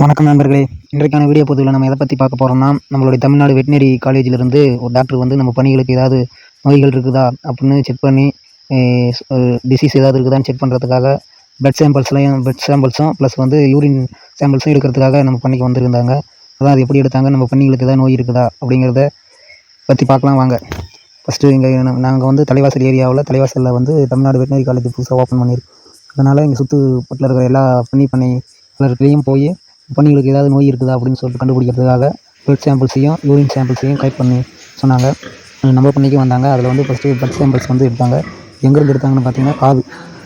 வணக்கம் நண்பர்களே. இன்றைக்கான வீடியோ பதிவில் நம்ம எதை பற்றி பார்க்க போகிறோம்னா நம்மளுடைய தமிழ்நாடு வெட்டினரி காலேஜிலிருந்து ஒரு டாக்டர் வந்து நம்ம பணிகளுக்கு ஏதாவது நோய்கள் இருக்குதா அப்படின்னு செக் பண்ணி டிசீஸ் ஏதாவது இருக்குதான்னு செக் பண்ணுறதுக்காக பிளட் சாம்பிள்ஸ்லையும் பிளட் சாம்பிள்ஸும் ப்ளஸ் வந்து யூரின் சாம்பிள்ஸும் எடுக்கிறதுக்காக நம்ம பண்ணிக்கு வந்திருந்தாங்க. அதான் அது எப்படி எடுத்தாங்க நம்ம பண்ணிகளுக்கு ஏதாவது நோய் இருக்குதா அப்படிங்கிறத பற்றி பார்க்கலாம் வாங்க. ஃபஸ்ட்டு இங்கே நாங்கள் வந்து தலைவாசல் ஏரியாவில் தலைவாசலில் வந்து தமிழ்நாடு வெட்டினரி காலேஜ் புதுசாக ஓப்பன் பண்ணியிருக்கு அதனால் எங்கள் சுற்றுப்பட்டில் இருக்கிற எல்லா பண்ணி பண்ணை எல்லாருக்கையும் போய் பண்ணிகளுக்கு ஏதாவது நோய் இருக்குதா அப்படின்னு சொல்லிட்டு கண்டுபிடிக்கிறதுக்காக பிளட் சாம்பிள்ஸையும் யூரின் சாம்பிள்ஸையும் கலெக்ட் பண்ணி சொன்னாங்க. நம்ம பண்ணிக்கு வந்தாங்க. அதில் வந்து ஃபஸ்ட்டு பிளட் சாம்பிள்ஸ் வந்து எடுத்தாங்க. எங்கேருந்து எடுத்தாங்கன்னு பார்த்தீங்கன்னா காது.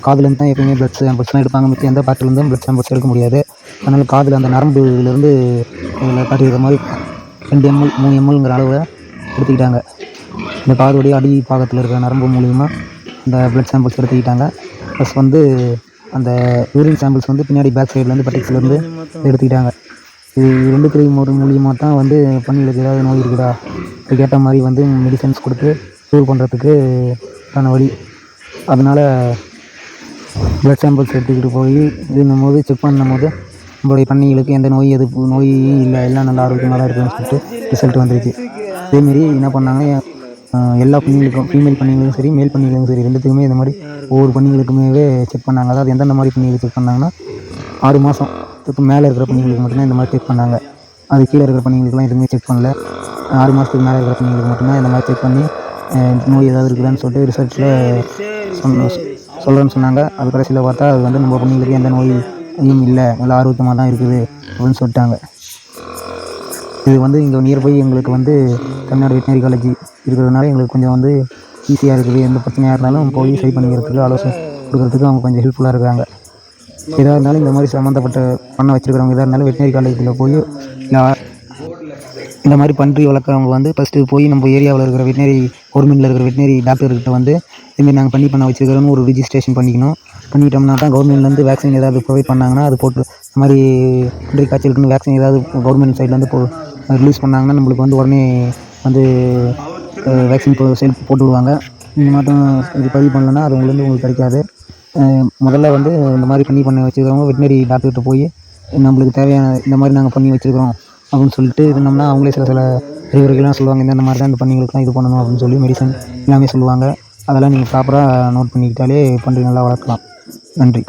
காதுலேருந்து தான் எப்பயுமே பிளட் சாம்பிள்ஸ்லாம் எடுப்பாங்க. மிச்சம் எந்த பார்ட்டிலேருந்தும் பிளட் சாம்பிள்ஸ் எடுக்க முடியாது. அதனால் காதில் அந்த நரம்புலேருந்து அதில் காட்டிக்கிற மாதிரி ரெண்டு எம்எல் மூணு எம்எல்ங்கிற அளவில் எடுத்துக்கிட்டாங்க. இந்த காதுடைய அடி பாகத்தில் இருக்கிற நரம்பு மூலிமா அந்த பிளட் சாம்பிள்ஸ் எடுத்துக்கிட்டாங்க. ப்ளஸ் வந்து அந்த யூரின் சாம்பிள்ஸ் வந்து பின்னாடி பேக் சைட்லேருந்து பட்டிக்ஸ்லேருந்து எடுத்துக்கிட்டாங்க. இது ரெண்டுத்துலேயும் ஒரு மூலியமாக தான் வந்து பண்ணிகளுக்கு ஏதாவது நோய் இருக்குதா? அதுக்கேற்ற மாதிரி வந்து மெடிசன்ஸ் கொடுத்து க்யூர் பண்ணுறதுக்கு தான வழி. அதனால் பிளட் சாம்பிள்ஸ் எடுத்துக்கிட்டு போய் இதுன்னும் போது செக் பண்ணும்போது நம்மளுடைய பண்ணிகளுக்கு எந்த நோய் எதிர்ப்பு நோயும் இல்லை எல்லாம் நல்லா ஆரோக்கியமாக தான் இருக்குதுன்னு சொல்லிட்டு ரிசல்ட் வந்துருச்சு அதேமாரி என்ன பண்ணாங்க எல்லா பண்ணிகளுக்கும் ஃபீமேல் பண்ணிகளுக்கும் சரி மேல் பண்ணிகளுக்கும் சரி ரெண்டுத்துக்குமே இந்த மாதிரி ஒவ்வொரு பண்ணிகளுக்குமே செக் பண்ணாங்க. அதாவது எந்தெந்த மாதிரி பண்ணிகளுக்கு செக் பண்ணாங்கன்னா ஆறு மாதத்துக்கு மேலே இருக்கிற பண்ணிகளுக்கு மட்டும்தான் இந்த மாதிரி செக் பண்ணாங்க. அது கீழே இருக்கிற பண்ணிகளுக்குலாம் எதுவுமே செக் பண்ணல. ஆறு மாதத்துக்கு மேலே இருக்கிற பண்ணிகளுக்கு மட்டும்தான் இந்த மாதிரி செக் பண்ணி நோய் ஏதாவது இருக்குதான்னு சொல்லிட்டு ரிசர்ச்சில் சொன்ன சொல்கிறேன்னு சொன்னாங்க. அது கடைசியில் பார்த்தா அது வந்து நம்ம பொண்ணுங்களுக்கு எந்த நோயும் இல்லை. நல்லா ஆரோக்கியமாக தான் இருக்குது அப்படின்னு சொல்லிட்டாங்க. இது வந்து இங்கே நியர்பை எங்களுக்கு வந்து தமிழ்நாடு வெட்டினரி காலேஜ் இருக்கிறதுனால எங்களுக்கு கொஞ்சம் வந்து ஈஸியாக இருக்குது. எந்த பிரச்சனையாக இருந்தாலும் போய் சரி பண்ணிக்கிறதுக்கு ஆலோசனை கொடுக்கறதுக்கு அவங்க கொஞ்சம் ஹெல்ப்ஃபுல்லாக இருக்காங்க. எதாக இருந்தாலும் இந்த மாதிரி சம்மந்தப்பட்ட பண்ண வச்சுருக்கிறவங்க எதாக இருந்தாலும் வெட்டினரி காலேஜில் போய் இந்த மாதிரி பன்றி வளர்க்குறவங்க வந்து ஃபஸ்ட்டு போய் நம்ம ஏரியாவில் இருக்கிற வெட்டினரி கவர்மெண்ட்டில் இருக்கிற வெட்டினரி டாக்டர்கிட்ட வந்து இதுமாரி நாங்கள் பண்ணி பண்ண வச்சுருக்கிறோன்னு ஒரு ரிஜிஸ்ட்ரேஷன் பண்ணிக்கணும். பண்ணிட்டோம்னா தான் கவர்மெண்ட்லேருந்து வேக்சின் ஏதாவது ப்ரொவைட் பண்ணாங்கன்னா அது போட்டு இந்த மாதிரி பன்றி காய்ச்சலுக்குன்னு வேக்சின் ஏதாவது கவர்மெண்ட் சைட்லேருந்து போ ரிலீஸ் பண்ணாங்கன்னா நம்மளுக்கு வந்து உடனே வந்து வேக்சின் போ செல் போட்டு விடுவாங்க இந்த மாட்டம் இது பதிவு பண்ணலன்னா அது உங்களுக்கு உங்களுக்கு கிடைக்காது. முதல்ல வந்து இந்த மாதிரி பண்ணி பண்ண வச்சுருக்கிறவங்க வெட்டினரி டாக்டர்கிட்ட போய் நம்மளுக்கு தேவையான இந்த மாதிரி நாங்கள் பண்ணி வச்சுருக்கிறோம். அப்படின்னு சொல்லிட்டு இது நம்மனா அவங்களே சில சில அறிவுரைகள்லாம் சொல்லுவாங்க இந்தந்த மாதிரி தான் இந்த பண்ணிங்களுக்குலாம் இது பண்ணணும் அப்படின்னு சொல்லி மெடிசன் எல்லாமே சொல்லுவாங்க. அதெல்லாம் நீங்கள் ப்ராப்பராக நோட் பண்ணிக்கிட்டாலே பன்றி நல்லா வளர்க்கலாம். நன்றி.